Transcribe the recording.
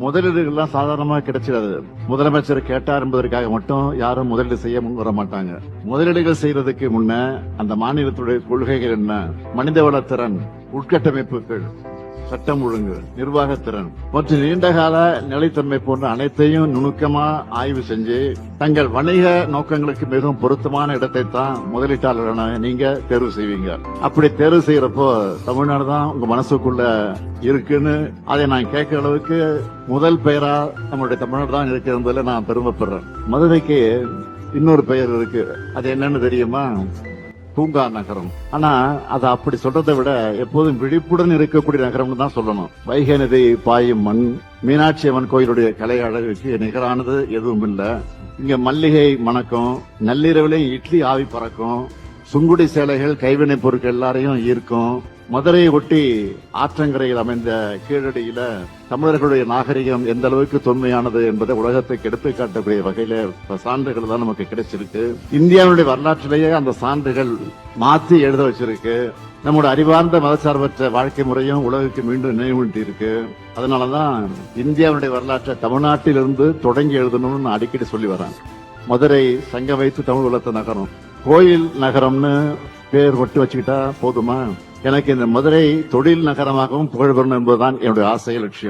முதலீடுகள்லாம் சாதாரணமாக கிடைச்சிடாது. முதலமைச்சர் கேட்டார் என்பதற்காக மட்டும் யாரும் முதலீடு செய்ய முன் வர மாட்டாங்க. முதலீடுகள் செய்யறதுக்கு முன்ன அந்த மாநிலத்துடைய கொள்கைகள் என்ன? மனிதவள திறன் உட்கட்டமைப்புகள் சட்டம் ஒழுங்கு நிர்வாகத்திறன் மற்றும் நீண்டகால நிலைத்தன்மை போன்ற அனைத்தையும் நுணுக்கமா ஆய்வு செஞ்சு தங்கள் வணிக நோக்கங்களுக்கு மிகவும் பொருத்தமான இடத்தை தான் முதலீட்டாளரான நீங்க தேர்வு செய்வீங்க. அப்படி தேர்வு செய்யறப்போ தமிழ்நாடு தான் உங்க மனசுக்குள்ள இருக்குன்னு அதை நான் கேட்கிற அளவுக்கு முதல் பெயரா நம்மளுடைய தமிழ்நாடு தான் இருக்கிறதுல நான் பெருமைப்படுறேன். மதுரைக்கு இன்னொரு பெயர் இருக்கு. அது என்னன்னு தெரியுமா? பூங்கா நகரம். ஆனா அதை அப்படி சொல்றதை விட எப்போதும் விழிப்புடன் இருக்கக்கூடிய நகரம்னு தான் சொல்லணும். வைகை நதி பாயும் மண் மீனாட்சி அம்மன் கோயிலுடைய கலை அழகுக்கு நிகரானது எதுவும் இல்லை இங்க மல்லிகை மணக்கும் நள்ளிரவிலே இட்லி ஆவி பறக்கும் சுங்குடி சேலைகள் கைவினைப் பொருட்கள் எல்லாரையும் ஈர்க்கும். மதுரையை ஒட்டி ஆற்றங்கரையில் அமைந்த கீழடியில தமிழர்களுடைய நாகரிகம் எந்த அளவுக்கு தொன்மையானது என்பதை உலகத்துக்கு எடுத்து காட்டக்கூடிய வகையில சான்றுகள் தான் நமக்கு கிடைச்சிருக்கு. இந்தியாவுடைய வரலாற்றிலேயே அந்த சான்றுகள் மாத்தி எழுத வச்சிருக்கு. நம்முடைய அறிவார்ந்த மதசார்பற்ற வாழ்க்கை முறையும் உலகுக்கு மீண்டும் நினைவூட்டி இருக்கு அதனாலதான் இந்தியாவுடைய வரலாற்றை தமிழ்நாட்டிலிருந்து தொடங்கி எழுதணும்னு நான் அடிக்கடி சொல்லி வரேன் மதுரை சங்க வைத்து தமிழ் வளர்த்த நகரம். கோயில் நகரம்னு பேர் ஒட்டி வச்சுக்கிட்டா போதுமா? எனக்கு இந்த மதுரை தொழில் நகரமாகவும் புகழ் பெறணும் என்பதுதான் என்னுடைய ஆசை லட்சியம்.